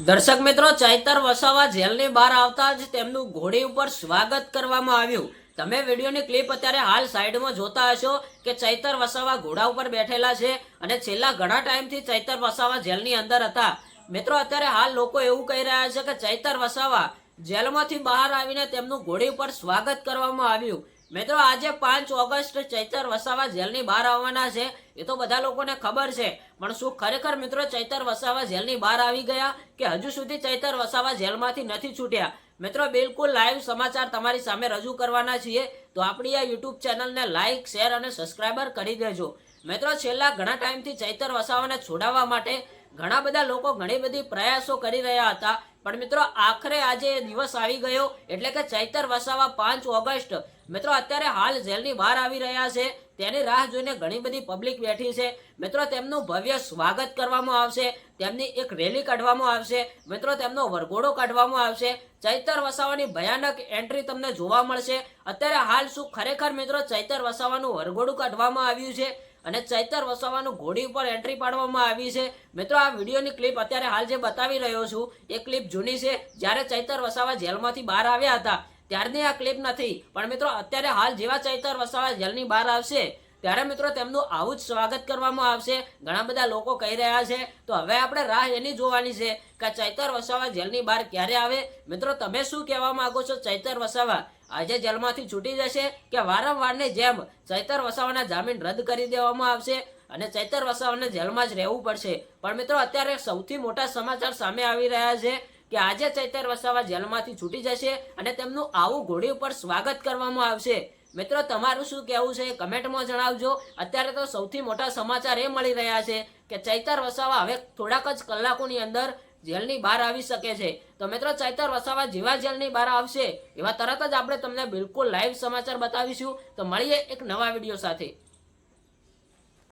દર્શક મિત્રો, ચૈતર વસાવા જેલની બહાર આવતા જ તેમનું ઘોડી ઉપર સ્વાગત કરવામાં આવ્યું. તમે વિડીયોની ક્લિપ અત્યારે હાલ સાઈડમાં જોતા હશો કે ચૈતર વસાવા ઘોડા ઉપર બેઠેલા છે અને છેલ્લા ઘણા ટાઈમથી ચૈતર વસાવા જેલની અંદર હતા. મિત્રો, અત્યારે હાલ લોકો એવું કહી રહ્યા છે કે ચૈતર વસાવા જેલમાંથી બહાર આવીને તેમનું ઘોડી ઉપર સ્વાગત કરવામાં આવ્યું. મિત્રો, આજે પાંચ ઓગસ્ટ ચૈતર વસાવા જેલની બહાર આવવાના છે. એ તો બધા લોકોને ખબર છે. પણ શું ખરેખર મિત્રો ચૈતર વસાવા જેલની બહાર આવી ગયા કે હજુ સુધી ચૈતર વસાવા જેલમાંથી નથી છૂટ્યા? મિત્રો, બિલકુલ લાઈવ સમાચાર તમારી સામે રજૂ કરવાના છીએ. તો આપણી આ યુટ્યુબ ચેનલને લાઇક શેર અને સબસ્ક્રાઈબર કરી દેજો. મિત્રો, છેલ્લા ઘણા ટાઈમથી ચૈતર વસાવાને છોડાવવા માટે ઘણા બધા લોકો ઘણી બધી પ્રયાસો કરી રહ્યા હતા. પણ મિત્રો, આખરે આજે દિવસ આવી ગયો. એટલે કે ચૈતર વસાવા પાંચ ઓગસ્ટ. મિત્રો, અત્યારે હાલ જેલની બહાર આવી રહ્યા છે. તેની રાહ જોઈને ઘણી બધી પબ્લિક બેઠી છે. મિત્રો, તેમનું ભવ્ય સ્વાગત કરવામાં આવશે. તેમની એક રેલી કાઢવામાં આવશે. મિત્રો, તેમનો વરઘોડો કાઢવામાં આવશે. ચૈતર વસાવાની ભયાનક એન્ટ્રી તમને જોવા મળશે. અત્યારે હાલ શું ખરેખર મિત્રો ચૈતર વસાવાનું વરઘોડું કાઢવામાં આવ્યું છે? અને ચૈતર વસાવાનું ઘોડી ઉપર એન્ટ્રી પાડવામાં આવી છે. મિત્રો, આ વિડીયોની ક્લિપ અત્યારે હાલ જે બતાવી રહ્યો છું, એ ક્લિપ જૂની છે. જ્યારે ચૈતર વસાવા જેલમાંથી બહાર આવ્યા હતા, ત્યારની આ ક્લિપ નથી. પણ મિત્રો, અત્યારે હાલ જેવા ચૈતર વસાવા જેલની બહાર આવશે ત્યારે મિત્રો તેમનું આવું જ સ્વાગત કરવામાં આવશે. ઘણા બધા લોકો કહી રહ્યા છે, તો હવે આપણે રાહ એની જોવાની છે કે ચૈતર વસાવા જેલની બહાર ક્યારે આવે? મિત્રો, તમે શું કહેવા માંગો છો ચૈતર વસાવા? આજે જેલમાંથી છૂટી જશે કે વારંવારની જેમ ચૈતર વસાવાના જામીન રદ કરી દેવામાં આવશે અને ચૈતર વસાવાને જેલમાં જ રહેવું પડશે? પણ મિત્રો, અત્યારે સૌથી મોટા સમાચાર સામે આવી રહ્યા છે કે આજે ચૈતર વસાવા જેલમાંથી છૂટી જશે અને તેમનું આવું ઘોડી ઉપર સ્વાગત કરવામાં આવશે. મિત્રો, તમારું શું કહેવું છે કમેન્ટમાં જણાવજો. અત્યારે તો સૌથી મોટા સમાચાર એ મળી રહ્યા છે કે ચૈતર વસાવા હવે થોડાક જ કલાકોની અંદર જેલની બહાર આવી શકે છે. તો મિત્રો, ચૈતર વસાવા જેવા જેલની બહાર આવશે એવા તરત જ આપણે તમને બિલકુલ લાઈવ સમાચાર બતાવીશું. તો મળીએ એક નવા વીડિયો સાથે.